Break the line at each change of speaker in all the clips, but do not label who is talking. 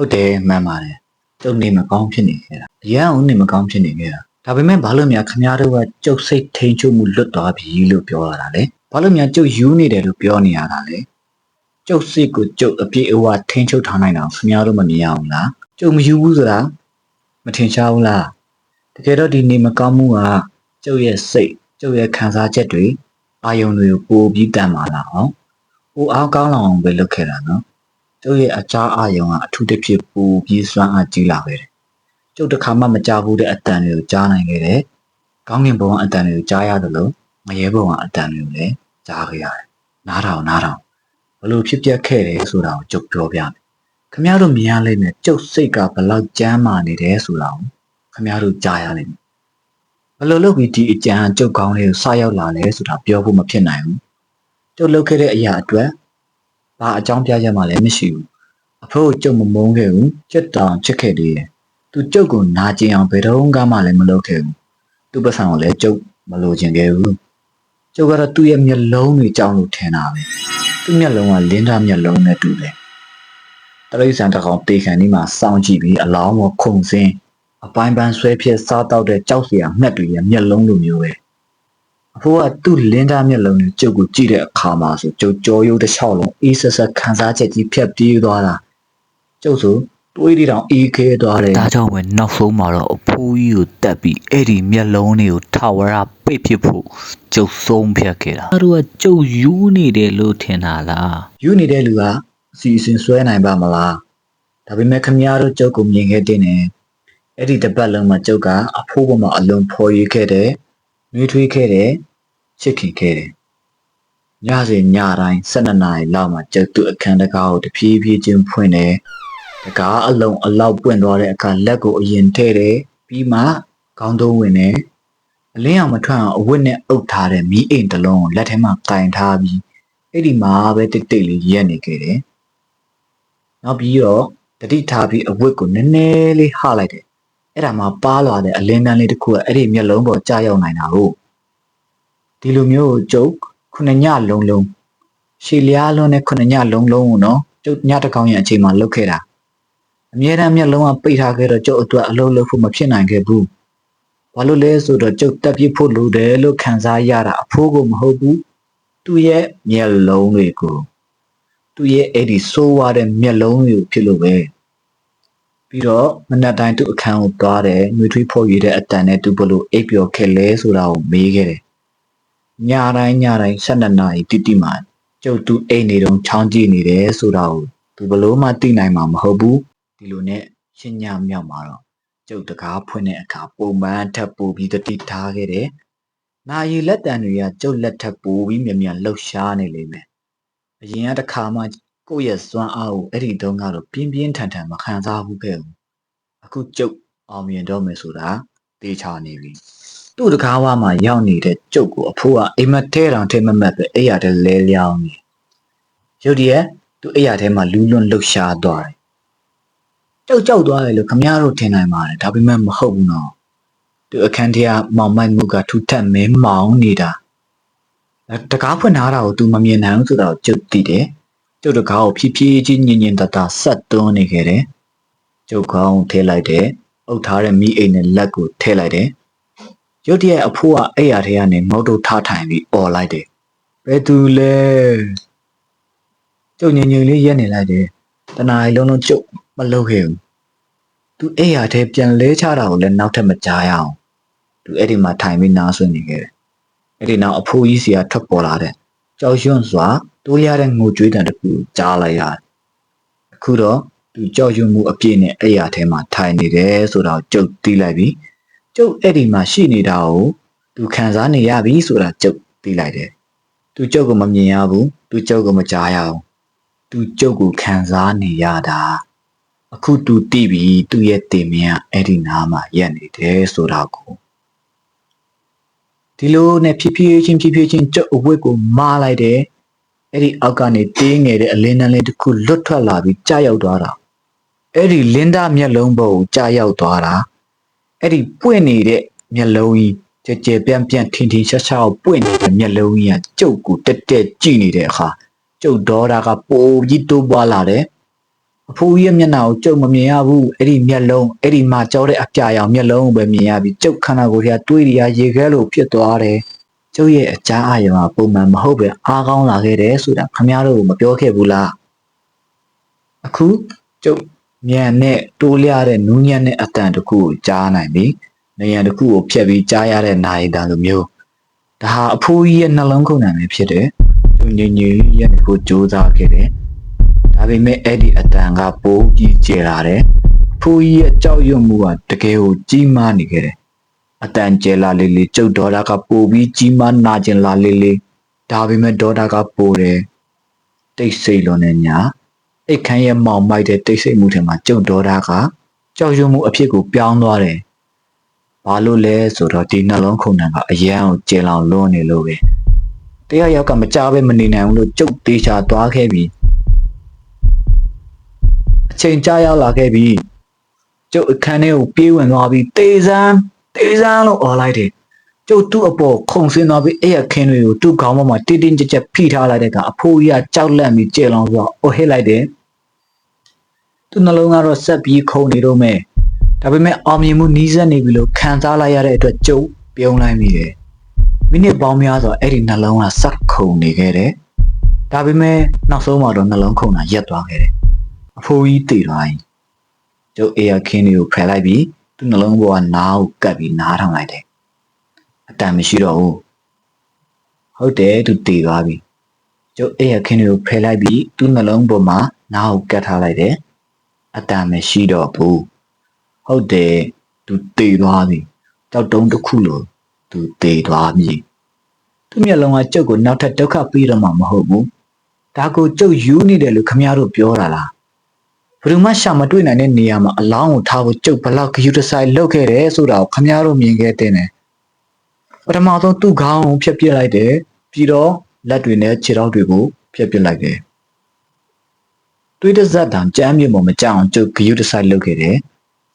ဟုတ်တယ်မှန်ပါတယ်ကျုပ်နေမကောင်းဖြစ်နေခဲ့တာအရန်ဦးနေမကောင်းဖြစ်နေခဲ့တာဒါပေမဲ့ဘာလို့များခမားတို့ကကျုပ်စိတ်ထိန်ချုပ်မှုလွတ်သွားပြီလို့ပြောရတာလဲဘာလို့များကျုပ်ယူနေတယ်လို့ပြောနေရတာလဲကျုပ်စိတ်ကိုကျုပ်အပြည့်အဝထိန်ချုပ်ထားနိုင်အောင်ခမားတို့မမြင်အောင်လားကျုပ်မယူဘူးဆိုတာမထင်ရှားဘူးလားတကယ်တော့ဒီနေမကောင်းမှုကကျုပ်ရဲ့စိတ်ကျုပ်ရဲ့ခံစားချက်တွေအာယုံတွေကိုပိုပြီးတန်မာလာအောင်ပိုအားကောင်းလာအောင်ပဲလုပ်ခဲ့တာနော် ကျုပ်ရဲ့အကြားအာယုံကအထူးတစ်ဖြစ်ပူပြီးစွမ်းအားကြီးလာခဲ့တယ်။ကျုပ်တစ်ခါမှမကြားဘူးတဲ့အတန်တွေကိုကြားနိုင်ခဲ့တယ်။ကောင်းကင်ဘုံကအတန်တွေကိုကြားရတယ်လို့ငရဲဘုံကအတန်တွေကိုလည်းကြားခဲ့ရတယ်။နားထောင်နားထောင်ဘလို့ဖြစ်ပျက်ခဲ့တယ်ဆိုတာကိုကျုပ်ပြောပြမယ်။ခမရတို့မြင်ရလိမ့်မယ်ကျုပ်စိတ်ကဘလောက်ကြမ်းမာနေတယ်ဆိုတာကိုခမရတို့ကြားရလိမ့်မယ်။ဘလို့လုပ်ပြီးဒီအကြံကျုပ်ကောင်းလေးကိုစရောက်လာလဲဆိုတာပြောဖို့မဖြစ်နိုင်ဘူး။ကျုပ်လုပ်ခဲ့တဲ့အရာအတွက် ဘာအကြောင်းပြချက်မှလည်းမရှိဘူး။အဖိုးကိုကြုံမမုန်းခဲ့ဘူးကြက်တောင်ချစ်ခဲ့သေးတယ်သူကြုတ်ကိုနာကျင်အောင်ဘယ်တော့မှလည်းမလုပ်ခဲ့ဘူးသူ့ပတ်စံကိုလည်းကြုတ်မလိုချင်ခဲ့ဘူးကျုပ်ကတော့သူ့ရဲ့မျက်လုံးတွေကြောင်းလို့ထင်တာပဲသူ့မျက်လုံးကလင်းသားမျက်လုံးနဲ့တူတယ်တရိษံတစ်ကောင်တေခံဒီမှာစောင့်ကြည့်ပြီးအလောင်းပေါ်ခုန်စင်းအပိုင်းပန်းဆွဲဖြစ်စားတော့တဲ့ကြောက်စရာငှက်တွေရဲ့မျက်လုံးလိုမျိုးပဲ အဖိုးကသူ့လင်းသားမျက်လုံးနဲ့ကျုပ်ကိုကြည့်တဲ့အခါမှာဆိုကျုပ်ကြောရုပ်တစ်လျှောက်လုံးအေးဆက်ဆက်ခံစားချက်ကြီးဖြတ်ပြေးသွားတာကျုပ်ဆိုတွေးတီတောင်အေးခဲသွားတယ်
ဒါကြောင့်ပဲနောက်ဆုံးမှာတော့အဖိုးကြီးကိုတက်ပြီးအဲ့ဒီမျက်လုံးတွေကိုထာဝရပိတ်ဖြစ်ဖို့ကျုပ်ဆုံးဖြတ်ခဲ့တာသူတို့ကကျုပ်ယူနေတယ်လို့ထင်တာလား
ယူနေတဲ့လူကအစီအစဉ်ဆွဲနိုင်ပါမလားဒါပေမဲ့ခမရတို့ကျုပ်ကိုမြင်ခဲ့တဲ့နဲ့အဲ့ဒီတစ်ပတ်လုံးမှာကျုပ်ကအဖိုးပေါ်မှာအလုံးဖော်ရွေခဲ့တယ် နှွေးထွေးခဲ့တယ်ချစ်ခင်ခဲ့တယ်ညစဉ်ညတိုင်း12နာရီလောက်မှာကျုပ်သူ့အခန်းတကားကိုတဖြည်းဖြည်းချင်းဖွင့်တယ်တကားအလုံးအလောက်ပွင့်သွားတဲ့အခါလက်ကိုအရင်ထည့်တယ်ပြီးမှခေါင်းသုံးဝင်တယ်အလင်းအောင်မထွက်အောင်အဝတ်နဲ့အုပ်ထားတဲ့မီးအိမ်တစ်လုံးကိုလက်ထဲမှာကင်ထားပြီးအဲ့ဒီမှာပဲတိတ်တိတ်လေးရက်နေခဲ့တယ်။နောက်ပြီးတော့တတိထားပြီးအဝတ်ကိုနည်းနည်းလေးဟလိုက်တယ်။ အဲ့ဒါမှပါလာတဲ့အလင်းတန်းလေးတစ်ခုကအဲ့ဒီမျက်လုံးပေါ်ကြာရောက်နိုင်တာဟုတ်။ဒီလိုမျိုးကိုကျုပ်ခုနှစ်ညလုံးလုံးရှည်လျားလွန်းတဲ့ခုနှစ်ညလုံးလုံးကိုနော်ကျုပ်ညတစ်ကောင်ရဲ့အချိန်မှလုတ်ခဲ့တာ။အမြဲတမ်းမျက်လုံးကပိတ်ထားခဲ့တော့ကျုပ်အတွက်အလုပ်လုပ်ဖို့မဖြစ်နိုင်ခဲ့ဘူး။ဘာလို့လဲဆိုတော့ကျုပ်တက်ပြစ်ဖို့လိုတယ်လို့ခံစားရတာအဖိုးကိုမဟုတ်ဘူး။သူ့ရဲ့မျက်လုံးတွေကိုသူ့ရဲ့အဲ့ဒီဆိုးဝါးတဲ့မျက်လုံးတွေကိုဖြစ်လို့ပဲ ပြီးတော့မနက်တိုင်းသူ့အခန်းကိုသွားတယ်နှွေထွေးဖော်ရည်တဲ့အတန်နဲ့သူဘလို့အိပ်ပျော်ခဲ့လဲဆိုတာကိုမေးခဲ့တယ်ညတိုင်းညတိုင်း12နာရီတိတိမှကျုပ်သူအိတ်နေတော့ချောင်းကြည့်နေတယ်ဆိုတာကိုသူဘလို့မှသိနိုင်မှာမဟုတ်ဘူးဒီလိုနဲ့ရှင်းညမြောက်မှာတော့ကျုပ်တကားဖွင့်တဲ့အခါပုံမှန်ထပ်ပို့ပြီးတတိထားခဲ့တယ် နာရီလက်တံတွေကကျုပ်လက်ထပ်ပိုးပြီးမြ мян လှုပ်ရှားနေလိမ့်မယ်။အရင်ကတစ်ခါမှ ကိုယ့်ရဲ့စွမ်းအားကိုအဲ့ဒီတုန်းကတော့ပြင်းပြင်းထန်ထန်မခံစားဘူးခဲ့ဘူး။အခုကျုပ်အောင်မြင်တော့မယ်ဆိုတာသိချနေပြီ။သူ့တကားဝါမှာရောက်နေတဲ့ကျုပ်ကိုအဖိုးကအိမ်မက်ထဲတောင်ထဲမမက်ပဲအဲ့ရတဲ့လဲလျောင်းနေ။ရုတ်တရက်သူအဲ့ရထဲမှာလူးလွန်းလှုပ်ရှားသွားတယ်။ကြောက်ကြောက်သွားတယ်လို့ခမရတို့ထင်နိုင်ပါတယ်ဒါပေမဲ့မဟုတ်ဘူးနော်။သူအခန်းထဲကမောင်မိုက်မှုကထူထပ်မဲမောင်နေတာအဲတကားဖွင့်ထားတာကို तू မမြင်နိုင်ဘူးဆိုတော့ကျုပ်သိတယ် ကျုပ်တကားကိုဖြည်းဖြည်းချင်းညင်ညင်တတဆက်သွန်းနေခဲ့တယ်ကျုပ်ခေါင်းကိုထဲလိုက်တယ်အုပ်ထားတဲ့မိအိမ်နဲ့လက်ကိုထဲလိုက်တယ်ရုတ်တရက်အဖိုးကအဲ့ရထဲကနေငုတ်တုတ်ထားထိုင်ပြီးអော်လိုက်တယ်ဘယ်သူလဲကျုပ်ညင်ညင်လေးရက်နေလိုက်တယ်တနားရီလုံးလုံးကျုပ်မလုပ်ခဲ့ဘူးသူအဲ့ရတဲ့ပြန်လဲချတာကိုလည်းနောက်ထပ်မကြားရအောင်သူအဲ့ဒီမှာထိုင်ပြီးနားဆွနေခဲ့တယ်အဲ့ဒီနောက်အဖိုးကြီးစီကထွက်ပေါ်လာတဲ့ကြောက်ရွံ့စွာတိုးရတဲ့ငိုကြွေးတံတစ်ခု ကိုကြားလိုက်ရတယ်အခုတော့သူကြောက်ရွံ့မှုအပြည့်နဲ့အဲ့ရထဲမှာထိုင်နေတယ်ဆိုတော့ကျုပ်သိလိုက်ပြီကျုပ်အဲ့ဒီမှာရှိနေတာကိုသူခံစားနေရပြီဆိုတာကျုပ်သိလိုက်တယ်သူကျုပ်ကိုမမြင်ရဘူးသူကျုပ်ကိုမကြားရဘူးသူကျုပ်ကိုခံစားနေရတာအခုသူတိပြီသူ့ရဲ့တင်မင်းကအဲ့ဒီနားမှာရက်နေတယ်ဆိုတာကိုဒီလိုနဲ့ဖြည်းဖြည်းချင်းဖြည်းဖြည်းချင်းကြုတ်အဝတ်ကိုမားလိုက်တယ် အဲ့ဒီအောက်ကနေတင်းငယ်တဲ့အလင်းတန်းလေးတစ်ခုလွတ်ထွက်လာပြီးကြာရောက်သွားတာအဲ့ဒီလင်းသားမျက်လုံးပေါ်ကိုကြာရောက်သွားတာအဲ့ဒီပွင့်နေတဲ့မျက်လုံးကြီးကြဲကြဲပြန့်ပြန့်ထင်ထင်ရှားရှားပွင့်နေတဲ့မျက်လုံးကြီးကကျုပ်ကိုတက်တက်ကြည့်နေတဲ့အခါကျုပ်ဒေါ်တာကပိုပြီးတိုးပွားလာတယ်ဟအဖိုးကြီးရဲ့မျက်နှာကိုကျုပ်မမြင်ရဘူးအဲ့ဒီမျက်လုံးအဲ့ဒီမှာကြောတဲ့အပြာရောင်မျက်လုံးကိုပဲမြင်ရပြီးကျုပ်ခန္ဓာကိုယ်ထဲကတွေးရရေခဲလိုဖြစ်သွားတယ် ကျုပ်ရဲ့အကြမ်းအာရုံကပုံမှန်မဟုတ်ပဲအားကောင်းလာခဲ့တယ်ဆိုတာခမရတို့ကမပြောခဲ့ဘူးလားအခုကျုပ်မြန်နဲ့တိုးလျတဲ့နူးညံ့တဲ့အတန်တစ်ခုကိုကြားနိုင်ပြီနေရန်တစ်ခုကိုဖြတ်ပြီးကြားရတဲ့နာရီတန်လိုမျိုးဒါဟာအဖိုးကြီးရဲ့နှလုံးခုန်တန်ပဲဖြစ်တယ်ကျုံညင်ညင်ရဲ့ကိုစူးစမ်းခဲ့တယ်ဒါပေမဲ့အဲ့ဒီအတန်ကပိုးကြီးကျလာတယ်။ဖူးကြီးရဲ့ကြောက်ရွံ့မှုကတကယ်ကိုကြီးမားနေခဲ့တယ်။ အတန်ကျလာလေးလေးကျုပ်ဒေါ်လာကပိုးပြီးကြီးမားနာကျင်လာလေးလေးဒါပေမဲ့ဒေါ်လာကပိုးတယ်။တိတ်ဆိတ်လွန်နေညာအိတ်ခမ်းရဲ့မောင်မိုက်တဲ့တိတ်ဆိတ်မှုထဲမှာကျုပ်ဒေါ်လာကကြောက်ရွံ့မှုအဖြစ်ကိုပြောင်းသွားတယ်။ဘာလို့လဲဆိုတော့ဒီနှလုံးခုန်တန်ကအရန်ကိုကျလောင်လွန်းနေလို့ပဲ။တရားရောက်ကမကြပဲမနေနိုင်ဘူးလို့ကျုပ်တေချာသွားခဲ့ပြီ။အချိန်ကြာရောက်လာခဲ့ပြီကျုပ်အခန်းထဲကိုပြေးဝင်သွားပြီးတေးစမ်း တေးစမ်းလို့អော်လိုက်တယ်ကျုပ်သူ့အပေါ်ခုန်ဆင်းသွားပြီးအဲ့ရခင်းတွေကိုသူ့ခေါင်းပေါ်မှာတင်းတင်းကြပ်ကြပ်ဖိထားလိုက်တဲ့ကအဖိုးကြီးကကြောက်လန့်ပြီးကျေလောင်ပြီးတော့အော်ဟစ်လိုက်တယ်သူ့နှလုံးကတော့ဆက်ပြီးခုန်နေတော့မယ်ဒါပေမဲ့အောင်မြင်မှုနီးစပ်နေပြီလို့ခံစားလိုက်ရတဲ့အတွက်ကျုပ်ပြုံးလိုက်မိတယ်မိနစ်ပေါင်းများစွာအဲ့ဒီနှလုံးကဆက်ခုန်နေခဲ့တယ်ဒါပေမဲ့နောက်ဆုံးမှာတော့နှလုံးခုန်တာရပ်သွားခဲ့တယ်အဖိုးကြီးတည်သွားရင်ကျုပ်အေရခင်းတွေကိုဖယ်လိုက်ပြီး သူ့နှလုံးပေါ်ကနားကိုကပ်ပြီးနားထောင်လိုက်တယ်အတန်မရှိတော့ဘူးဟုတ်တယ်သူတည်သွားပြီကျုပ်အေရခင်းတွေကိုဖယ်လိုက်ပြီးသူ့နှလုံးပေါ်မှာနားကိုကပ်ထားလိုက်တယ်အတန်မရှိတော့ဘူးဟုတ်တယ်သူတည်သွားပြီကြောက်တုံးတစ်ခုလိုသူတည်သွားပြီသူ့မျက်လုံးကကျုပ်ကိုနောက်ထပ်ဒုက္ခပေးတော့မှာမဟုတ်ဘူးဒါကိုကျုပ်ယူနေတယ်လို့ခမရတို့ပြောတာလား ဘယ်သူမှရှာမတွေ့နိုင်တဲ့နေရာမှာအလောင်းကိုထားဖို့ကြုတ်ဘလောက်ဂယူတဆိုင်လောက်ခဲ့တယ်ဆိုတာကိုခမည်းတော်မြင်ခဲ့တဲ့နဲ့ပထမဆုံးသူ့ခေါင်းကိုဖျက်ပစ်လိုက်တယ်ပြီးတော့လက်တွေနဲ့ခြေထောက်တွေကိုဖျက်ပစ်လိုက်တယ်တွေးတစက်တောင်ကြမ်းမြင့်ပေါ်မကြောက်အောင်ကြုတ်ဂယူတဆိုင်လောက်ခဲ့တယ်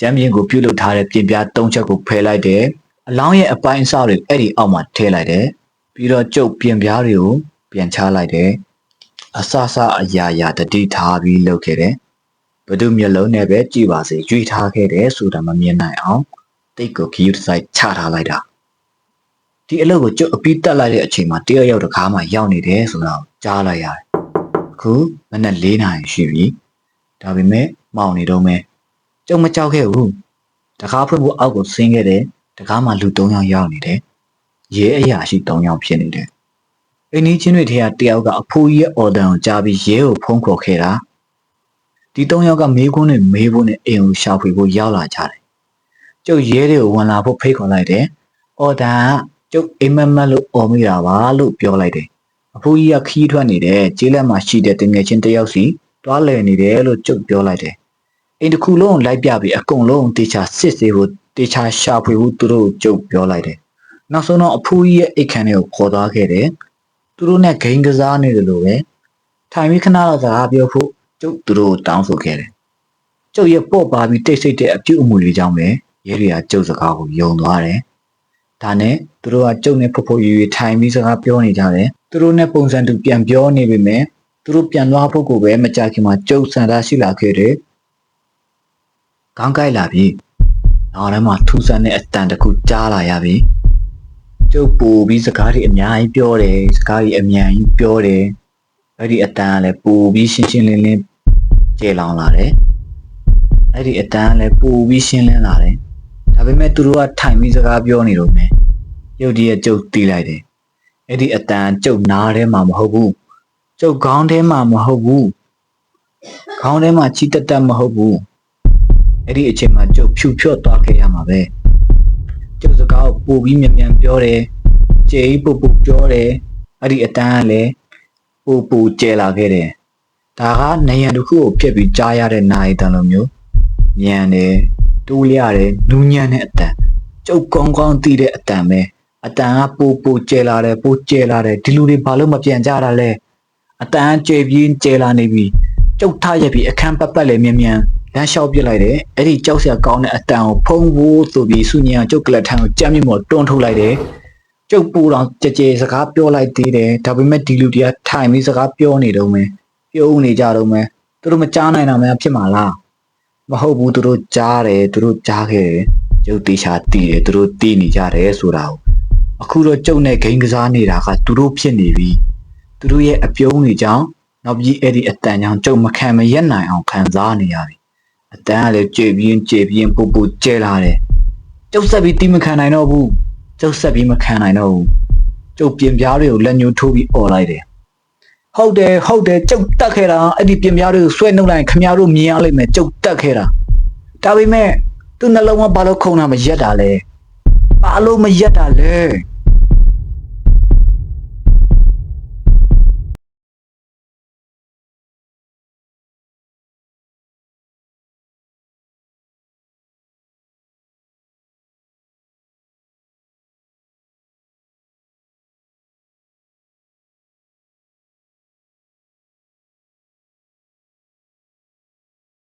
ကြမ်းမြင့်ကိုပြုတ်လုထားတဲ့ပြင်ပြသုံးချက်ကိုဖယ်လိုက်တယ်အလောင်းရဲ့အပိုင်းအစတွေအဲ့ဒီအောက်မှာထည့်လိုက်တယ်ပြီးတော့ကြုတ်ပြင်ပြားတွေကိုပြန်ချလိုက်တယ်အဆအဆအရာရာတတိထားပြီးလုပ်ခဲ့တယ် ဘယ်သူမျက်လုံးနဲ့ပဲကြည့်ပါစေရွေထားခဲ့တယ်ဆိုတာမမြင်နိုင်အောင်တိတ်ကိုခီးယူတစ်ဆိုင်ချထားလိုက်တာဒီအလုပ်ကိုကျုပ်အပြီးတက်လိုက်တဲ့အချိန်မှာတယောက်ယောက်တကားမှရောက်နေတယ်ဆိုတော့ကြားလိုက်ရတယ်အခုမနက်၄နာရီရှိပြီဒါပေမဲ့မောင်နေတော့မဲကျုပ်မကြောက်ခဲ့ဘူးတကားဖွင့်ဖို့အောက်ကိုဆင်းခဲ့တယ်တကားမှလူ၃ယောက်ရောက်နေတယ်ရဲအရာရှိ၃ယောက်ဖြစ်နေတယ်အိမ်ကြီးချင်းတွေထဲကတယောက်ကအဖိုးကြီးရဲ့အော်ဒန်ကိုကြားပြီးရဲကိုဖုန်းခေါ်ခဲ့တာ ဒီ၃ယောက်ကမေးခွန်းနဲ့မေးဖို့နဲ့အိမ်ကိုရှာဖွေဖို့ရောက်လာကြတယ်။ကျုပ်ရဲတွေကိုဝင်လာဖို့ဖိတ်ခေါ်လိုက်တယ်။အော်ဒါကကျုပ်အိမ်မက်မက်လို့អော်မိတာပါလို့ပြောလိုက်တယ်။အဖိုးကြီးကခီးထွက်နေတယ်။ကျေးလက်မှာရှိတဲ့တင်ငယ်ချင်းတစ်ယောက်စီတွားလည်နေတယ်လို့ကျုပ်ပြောလိုက်တယ်။အိမ်တစ်ခုလုံးကိုလိုက်ပြပြီးအကုန်လုံးတေချာစစ်စေဖို့တေချာရှာဖွေဖို့သူတို့ကိုကျုပ်ပြောလိုက်တယ်။နောက်ဆုံးတော့အဖိုးကြီးရဲ့အိတ်ခမ်းတွေကိုခေါ်သွားခဲ့တယ်။သူတို့နဲ့ဂိမ်းကစားနေတယ်လို့ပဲထိုင်ပြီးခဏတော့စကားပြောဖို့ ကျုပ်သူတို့ကိုတောင်းဆိုခဲ့တယ်။ကျုပ်ရဲ့ပေါ့ပါပြီးတိတ်ဆိတ်တဲ့အပြုတ်အမူတွေကြောင့်ပဲရဲတွေကကျုပ်စကားကိုယုံသွားတယ်။ဒါနဲ့သူတို့ကကျုပ်နဲ့ဖဖို့ရွရွထိုင်ပြီးစကားပြောနေကြတယ်။သူတို့နဲ့ပုံစံတူပြန်ပြောနေပေမဲ့သူတို့ပြန်သွားဖို့ကိုပဲမကြခင်မှာကျုပ်စံသားရှိလာခဲ့တယ်။ခေါင်းကိုက်လာပြီ။နောက်ထဲမှာထူဆန်းတဲ့အတန်တစ်ခုကြားလာရပြီ။ကျုပ်ပူပြီးစကားတွေအများကြီးပြောတယ်။စကားတွေအများကြီးပြောတယ်။အဲ့ဒီအတန်းကလည်းပူပြီးရှင်းရှင်းလင်းလင်း ကျေလောင်လာတယ်။အဲ့ဒီအတန်းကလည်းပူပြီးရှင်းလင်းလာတယ်။ဒါပေမဲ့သူတို့ကထိုင်ပြီးစကားပြောနေတော့မယ်။ရုတ်တရက်ကျုပ်တီးလိုက်တယ်။အဲ့ဒီအတန်းကျုပ်နားထဲမှာမဟုတ်ဘူး။ကျုပ်ခေါင်းထဲမှာမဟုတ်ဘူး။ခေါင်းထဲမှာချီတက်တက်မဟုတ်ဘူး။အဲ့ဒီအချိန်မှာကျုပ်ဖြူဖြော့သွားခဲ့ရမှာပဲ။ကျုပ်စကားကိုပူပြီးမြန်မြန်ပြောတယ်။ကျေးပူပူပြောတယ်။အဲ့ဒီအတန်းကလည်းပူပူကျဲလာခဲ့တယ်။ ဒါကနေရန်တစ်ခုကိုပြက်ပြီးကြားရတဲ့နာရီတန်လိုမျိုးညံတယ်တူးလျတယ်နူးညံ့တဲ့အတန်ကျုပ်ကောင်းကောင်းသိတဲ့အတန်ပဲအတန်ကပူပူကျဲလာတယ်ပူကျဲလာတယ်ဒီလူတွေဘာလို့မပြန်ကြတာလဲအတန်ကကျဲပြီးကျဲလာနေပြီကျုပ်ထားရပြီးအခန်းပတ်ပတ်လေမြန်မြန်လမ်းလျှောက်ပြစ်လိုက်တယ်အဲ့ဒီကြောက်စရာကောင်းတဲ့အတန်ကိုဖုံးဖို့ဆိုပြီးစုညံကျုပ်ကလတ်ထန်းကိုကြမ်းမြင့်မော်တွန်းထုတ်လိုက်တယ်ကျုပ်ပူတော့ကြကြစကားပြောလိုက်သေးတယ်ဒါပေမဲ့ဒီလူတွေကထိုင်ပြီးစကားပြောနေတော့မယ် ပြုံးနေကြတော့မယ်သူတို့မကြားနိုင်တာများဖြစ်မှာလားမဟုတ်ဘူးသူတို့ကြားတယ်သူတို့ကြားခဲ့တယ်ကျုပ်တေချာတီးတယ်သူတို့တီးနေကြတယ်ဆိုတာကိုအခုတော့ကျုပ်နဲ့ဂိမ်းကစားနေတာကသူတို့ဖြစ်နေပြီသူတို့ရဲ့အပြုံးတွေကြောင့်နောက်ပြီးအဲ့ဒီအတန်ကြောင့်ကျုပ်မခံမရက်နိုင်အောင်ခံစားနေရပြီအတန်ကလည်းကြွေပြင်းကြွေပြင်းပူပူကျဲလာတယ်ကျုပ်ဆက်ပြီးတီးမခံနိုင်တော့ဘူးကျုပ်ဆက်ပြီးမခံနိုင်တော့ဘူးကျုပ်ပြင်ပြားတွေကိုလက်ညှိုးထိုးပြီးអော်လိုက်တယ် ဟုတ်တယ်ဟုတ်တယ်ကျုပ်တက်ခဲ့တာအဲ့ဒီပြင်ပြားတွေကိုဆွဲနှုတ်လိုက်ရင်ခမရတို့မြင်ရလိမ့်မယ်ကျုပ်တက်ခဲ့တာဒါပေမဲ့သူ့နှလုံးကဘာလို့ခုန်တာမရက်တာလဲဘာလို့မရက်တာလဲ